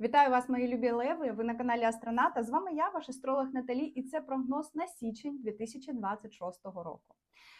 Вітаю вас, мої любі леви. Ви на каналі Астроната. З вами я, ваш астролог Наталі, і це прогноз на січень 2026 року.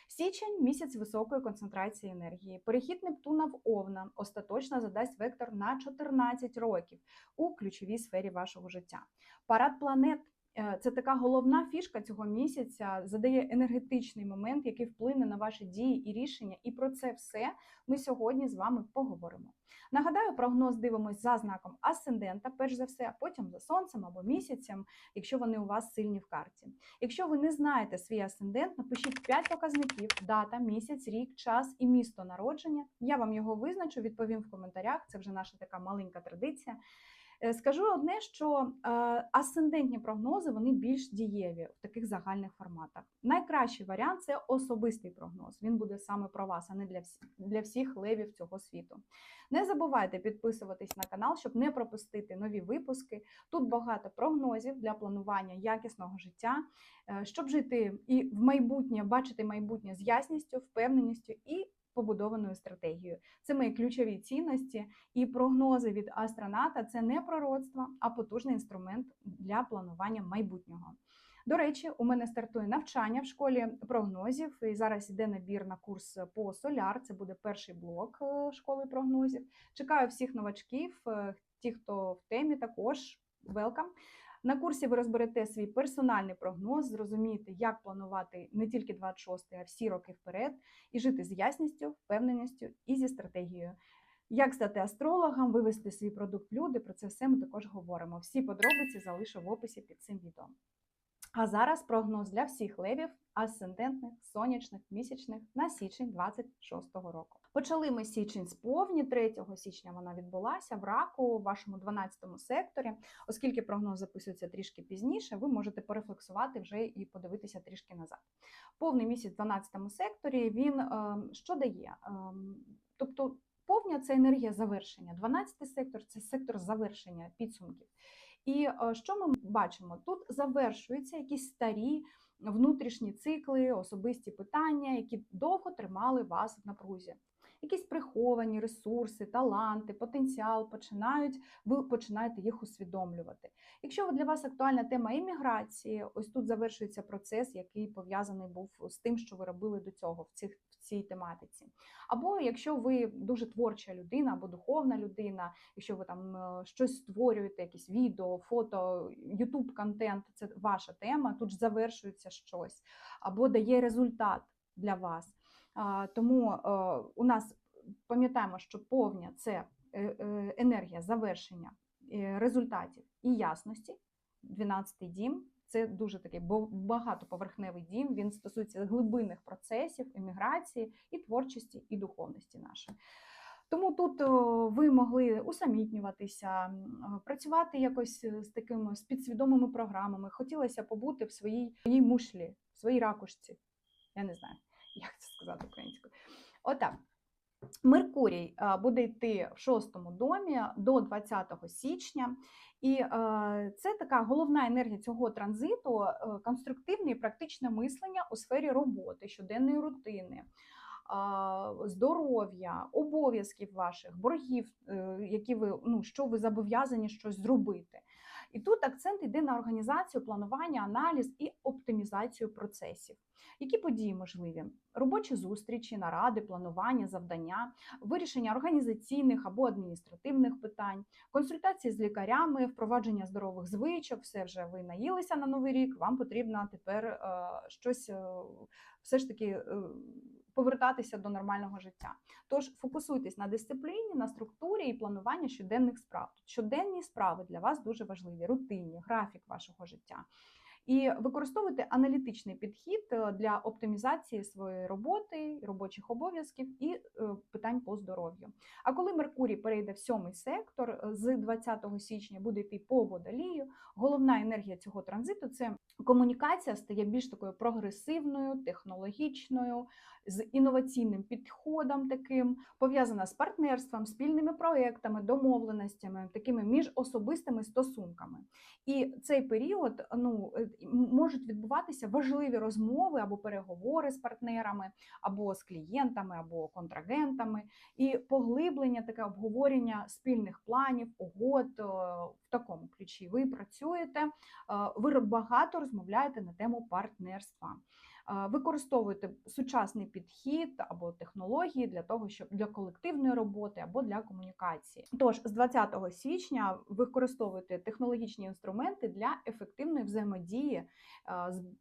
Січень місяць високої концентрації енергії. Перехід Нептуна в Овна остаточно задасть вектор на 14 років у ключовій сфері вашого життя. Парад планет. Е, Це така головна фішка цього місяця, задає енергетичний момент, який вплине на ваші дії і рішення. І про це все ми сьогодні з вами поговоримо. Нагадаю, прогноз дивимось за знаком асцендента, перш за все, а потім за сонцем або місяцем, якщо вони у вас сильні в карті. Якщо ви не знаєте свій асцендент, напишіть 5 показників: дата, місяць, рік, час і місто народження. Я вам його визначу, відповім в коментарях. Це вже наша така маленька традиція. Е, Скажу одне, що е, асцендентні прогнози вони більш дієві в таких загальних форматах. Найкращий варіант це особистий прогноз. Він буде саме про вас, а не для всіх, для всіх левів цього світу. Не забувайте підписуватись на канал, щоб не пропустити нові випуски. Тут багато прогнозів для планування якісного життя, е, щоб жити і в майбутнє, бачити майбутнє з ясністю, впевненістю і побудованою стратегією. Це мої ключові цінності і прогнози від астроната це не пророцтво, а потужний інструмент для планування майбутнього. До речі, у мене стартує навчання в школі прогнозів. І зараз йде набір на курс по соляр. Це буде перший блок е, школи прогнозів. Чекаю всіх новачків, е, ті, хто в темі, також welcome. На курсі ви розберете свій персональний прогноз, зрозумієте, як планувати не тільки 26, а всі роки вперед, і жити з ясністю, впевненістю і зі стратегією. Як стати астрологом, вивести свій продукт люди, про це все ми також говоримо. Всі подробиці залишу в описі під цим відео. А зараз прогноз для всіх левів, асцендентних, сонячних, місячних на січень 26-го року. Почали ми січень з повні. 3 січня вона відбулася в раку у вашому 12-му секторі. Оскільки прогноз записується трішки пізніше, ви можете порефлексувати вже і подивитися трішки назад. Повний місяць в 12-му секторі він е, що дає? Е, тобто повня це енергія завершення. 12-й сектор це сектор завершення підсумків. І е, що ми бачимо? Тут завершуються якісь старі внутрішні цикли, особисті питання, які довго тримали вас в напрузі. Якісь приховані ресурси, таланти, потенціал починають, ви починаєте їх усвідомлювати. Якщо для вас актуальна тема імміграції, ось тут завершується процес, який пов'язаний був з тим, що ви робили до цього в цих цій тематиці. Або якщо ви дуже творча людина або духовна людина, якщо ви там е, щось створюєте, якісь відео, фото, ютуб контент, це ваша тема, тут завершується щось, або дає результат для вас. Тому е, у нас пам'ятаємо, що повня це е, е, енергія завершення результатів і ясності. 12-й дім це дуже такий багатоповерхневий дім. Він стосується глибинних процесів, імміграції і творчості, і духовності нашої. Тому тут ви могли усамітнюватися, працювати якось з такими з підсвідомими програмами. Хотілося побути в своїй, своїй мушлі, в своїй ракушці. Я не знаю, як це сказати українською. Отак. Меркурій е, буде йти в шостому домі до 20 січня, і е, це така головна енергія цього транзиту е, конструктивне і практичне мислення у сфері роботи, щоденної рутини, здоров'я, обов'язків ваших, боргів, які ви ну що ви зобов'язані щось зробити. І тут акцент йде на організацію, планування, аналіз і оптимізацію процесів. Які події можливі? Робочі зустрічі, наради, планування, завдання, вирішення організаційних або адміністративних питань, консультації з лікарями, впровадження здорових звичок, все вже ви наїлися на новий рік. Вам потрібно тепер е, щось е, все ж таки е, повертатися до нормального життя. Тож фокусуйтесь на дисципліні, на структурі і плануванні щоденних справ. Щоденні справи для вас дуже важливі, рутинні, графік вашого життя. І використовуйте аналітичний підхід е, для оптимізації своєї роботи, робочих обов'язків і е, питань по здоров'ю. А коли Меркурій перейде в сьомий сектор, е, з 20 січня буде йти по водолію. Головна енергія цього транзиту це комунікація стає більш такою прогресивною, технологічною, з інноваційним підходом, таким пов'язана з партнерством, спільними проектами, домовленостями, такими міжособистими стосунками. І цей період, ну можуть відбуватися важливі розмови або переговори з партнерами, або з клієнтами, або контрагентами, і поглиблення, таке обговорення спільних планів, угод е, в такому ключі. Ви працюєте, е, ви багато розмовляєте на тему партнерства. Е, Використовуєте сучасний підхід або технології для того, щоб для колективної роботи або для комунікації. Тож з 20 січня використовуйте технологічні інструменти для ефективної взаємодії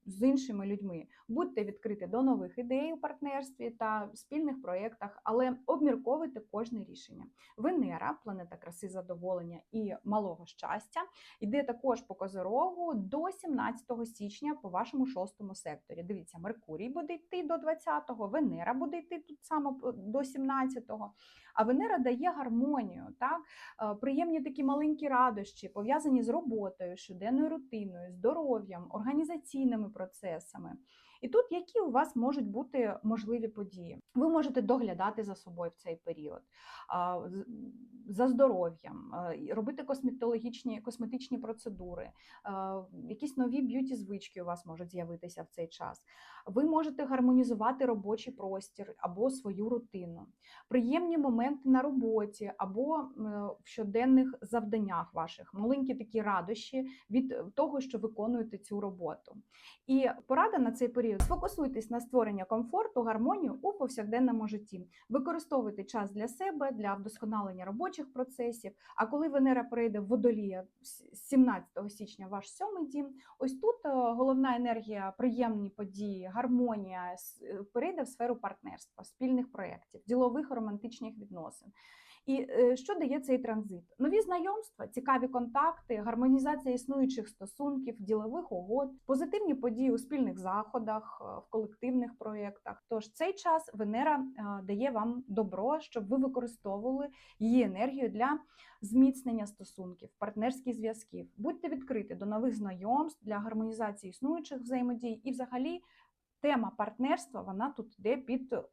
з іншими людьми. Будьте відкриті до нових ідей у партнерстві та спільних проєктах, але обмірковуйте кожне рішення. Венера, планета краси задоволення і малого щастя, йде також по козирогу до 17 січня по вашому шостому секторі. Дивіться, Меркурій буде йти до 20-го, Венера буде йти тут само до 17-го. А Венера дає гармонію, так? Е, приємні такі маленькі радощі, пов'язані з роботою, щоденною рутиною, здоров'ям, організаційними процесами. І тут які у вас можуть бути можливі події? Ви можете доглядати за собою в цей період, за здоров'ям, робити косметологічні косметичні процедури, якісь нові б'юті звички у вас можуть з'явитися в цей час. Ви можете гармонізувати робочий простір або свою рутину, приємні моменти на роботі або е, в щоденних завданнях ваших, маленькі такі радощі від того, що виконуєте цю роботу. І порада на цей період: сфокусуйтесь на створення комфорту, гармонію у повсякденному житті. Використовуйте час для себе, для вдосконалення робочих процесів. А коли Венера перейде в водолія 17 січня, ваш сьомий дім, ось тут е, головна енергія, приємні події, гармонія перейде в сферу партнерства, спільних проєктів, ділових романтичних відносин. І е, що дає цей транзит? Нові знайомства, цікаві контакти, гармонізація існуючих стосунків, ділових угод, позитивні події у спільних заходах, е, в колективних проєктах. Тож цей час Венера е, дає вам добро, щоб ви використовували її енергію для зміцнення стосунків, партнерських зв'язків. Будьте відкриті до нових знайомств для гармонізації існуючих взаємодій і, взагалі, тема партнерства вона тут йде під е,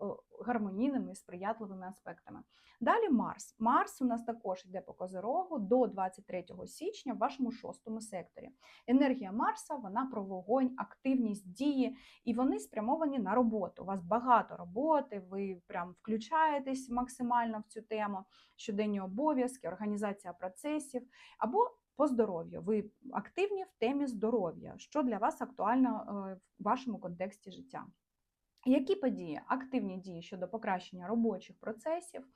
гармонійними і сприятливими аспектами. Далі Марс. Марс у нас також йде по козирогу до 23 січня в вашому шостому секторі. Енергія Марса вона про вогонь, активність дії, і вони спрямовані на роботу. У вас багато роботи, ви прям включаєтесь максимально в цю тему, щоденні обов'язки, організація процесів або по здоров'ю. Ви активні в темі здоров'я, що для вас актуально е, в вашому контексті життя. Які події? Активні дії щодо покращення робочих процесів,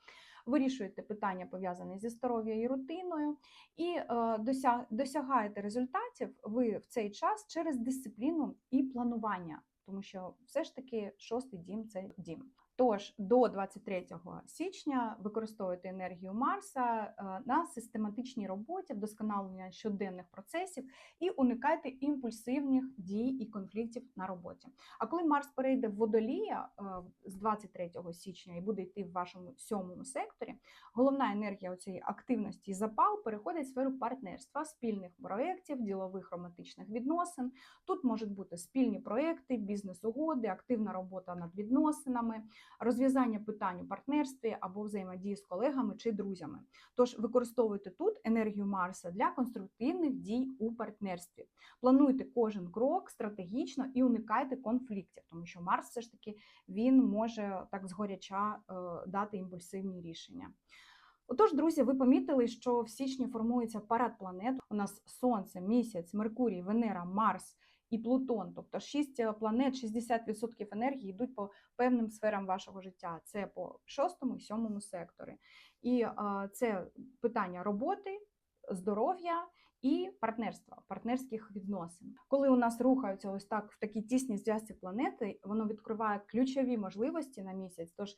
вирішуєте питання, пов'язані зі здоров'ям і рутиною, і е, дося- досягаєте результатів ви в цей час через дисципліну і планування, тому що все ж таки шостий дім це дім. Тож до 23 січня використовуйте енергію Марса е, на систематичній роботі, вдосконалення щоденних процесів і уникайте імпульсивних дій і конфліктів на роботі. А коли Марс перейде в водолія е, з 23 січня і буде йти в вашому сьомому секторі, головна енергія цієї активності і запал переходить в сферу партнерства, спільних проєктів, ділових романтичних відносин. Тут можуть бути спільні проєкти, бізнес-угоди, активна робота над відносинами, розв'язання питань у партнерстві або взаємодії з колегами чи друзями. Тож використовуйте тут енергію Марса для конструктивних дій у партнерстві. Плануйте кожен крок стратегічно і уникайте конфліктів, тому що Марс все ж таки він може так згоряча е, дати імпульсивні рішення. Отож, друзі, ви помітили, що в січні формується парад планет. У нас Сонце, місяць, Меркурій, Венера, Марс і Плутон. Тобто 6 планет, 60% енергії йдуть по певним сферам вашого життя. Це по шостому і сьомому секторі. І е, це питання роботи, здоров'я і партнерства, партнерських відносин. Коли у нас рухаються ось так в такій тісній зв'язці планети, воно відкриває ключові можливості на місяць. Тож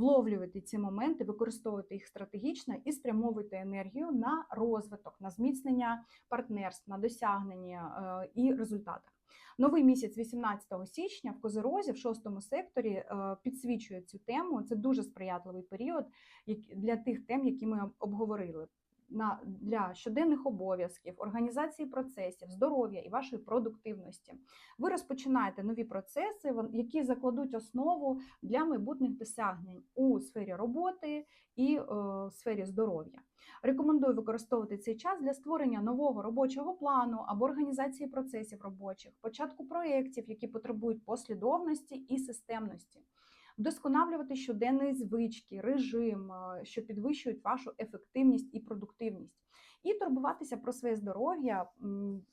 вловлювати ці моменти, використовувати їх стратегічно і спрямовувати енергію на розвиток, на зміцнення партнерств, на досягнення е, і результатах. Новий місяць 18 січня в Козирозі, в шостому секторі е, підсвічує цю тему. Це дуже сприятливий період для тих тем, які ми обговорили. На для щоденних обов'язків, організації процесів, здоров'я і вашої продуктивності. Ви розпочинаєте нові процеси, які закладуть основу для майбутніх досягнень у сфері роботи і е, сфері здоров'я. Рекомендую використовувати цей час для створення нового робочого плану або організації процесів робочих, початку проєктів, які потребують послідовності і системності. Вдосконалювати щоденні звички, режим, е, що підвищують вашу ефективність і продуктивність, і турбуватися про своє здоров'я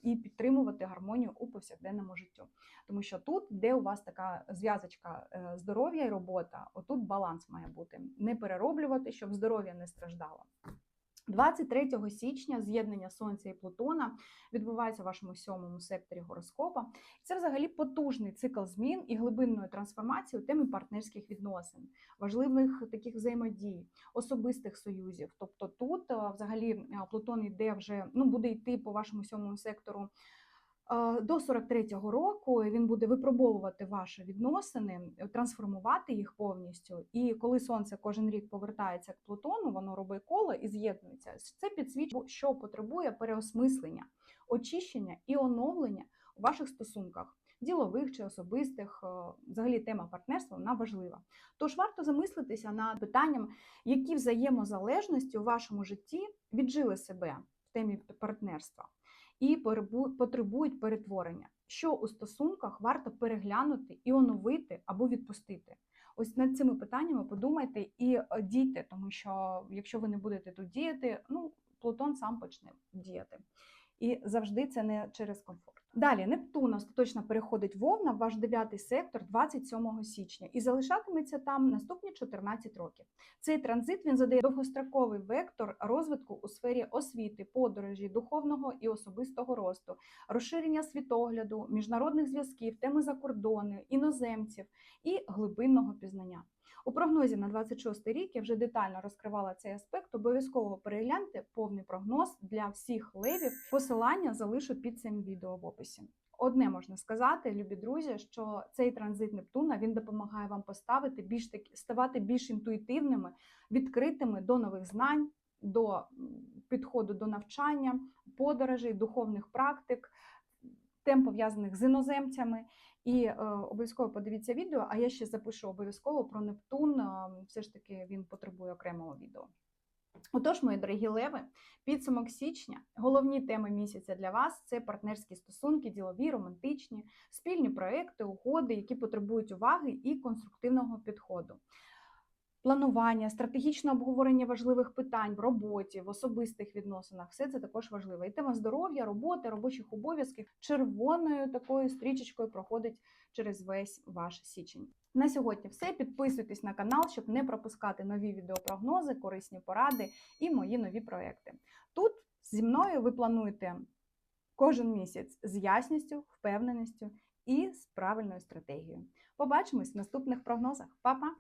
і підтримувати гармонію у повсякденному житті. Тому що тут, де у вас така зв'язочка е, здоров'я і робота, отут баланс має бути. Не перероблювати, щоб здоров'я не страждало. 23 січня з'єднання Сонця і Плутона відбувається в вашому сьомому секторі гороскопа. Це взагалі потужний цикл змін і глибинної трансформації у темі партнерських відносин, важливих таких взаємодій, особистих союзів. Тобто тут е, взагалі е, Плутон йде вже, ну буде йти по вашому сьомому сектору. Е, До 43-го року він буде випробовувати ваші відносини, трансформувати їх повністю. І коли сонце кожен рік повертається к Плутону, воно робить коло і з'єднується. Це підсвічує, що потребує переосмислення, очищення і оновлення у ваших стосунках, ділових чи особистих. Е, Взагалі тема партнерства вона важлива. Тож варто замислитися над питанням, які взаємозалежності у вашому житті віджили себе в темі партнерства і потребують перетворення. Що у стосунках варто переглянути і оновити або відпустити? Ось над цими питаннями подумайте і е, дійте, тому що якщо ви не будете тут діяти, ну Плутон сам почне діяти. І завжди це не через комфорт. Далі Нептун остаточно переходить вовна в ваш дев'ятий сектор 27 січня і залишатиметься там наступні 14 років. Цей транзит він задає довгостроковий вектор розвитку у сфері освіти, подорожі, духовного і особистого росту, розширення світогляду, міжнародних зв'язків, теми закордони, іноземців і глибинного пізнання. У прогнозі на 26 рік я вже детально розкривала цей аспект. Обов'язково перегляньте повний прогноз для всіх левів. Посилання залишу під цим відео в описі. Одне можна сказати, любі друзі, що цей транзит Нептуна він допомагає вам поставити більш таки ставати більш інтуїтивними, відкритими до нових знань, до підходу до навчання, подорожей, духовних практик, тем пов'язаних з іноземцями. І е, обов'язково подивіться відео, а я ще запишу обов'язково про Нептун. е, Все ж таки він потребує окремого відео. Отож, мої дорогі леви, підсумок січня. Головні теми місяця для вас це партнерські стосунки, ділові, романтичні, спільні проекти, угоди, які потребують уваги і конструктивного підходу. Планування, стратегічне обговорення важливих питань в роботі, в особистих відносинах все це також важливо. І тема здоров'я, роботи, робочих обов'язків червоною такою стрічечкою проходить через весь ваш січень. На сьогодні все. Підписуйтесь на канал, щоб не пропускати нові відеопрогнози, корисні поради і мої нові проекти. Тут зі мною ви плануєте кожен місяць з ясністю, впевненістю і з правильною стратегією. Побачимось в наступних прогнозах. Па-па!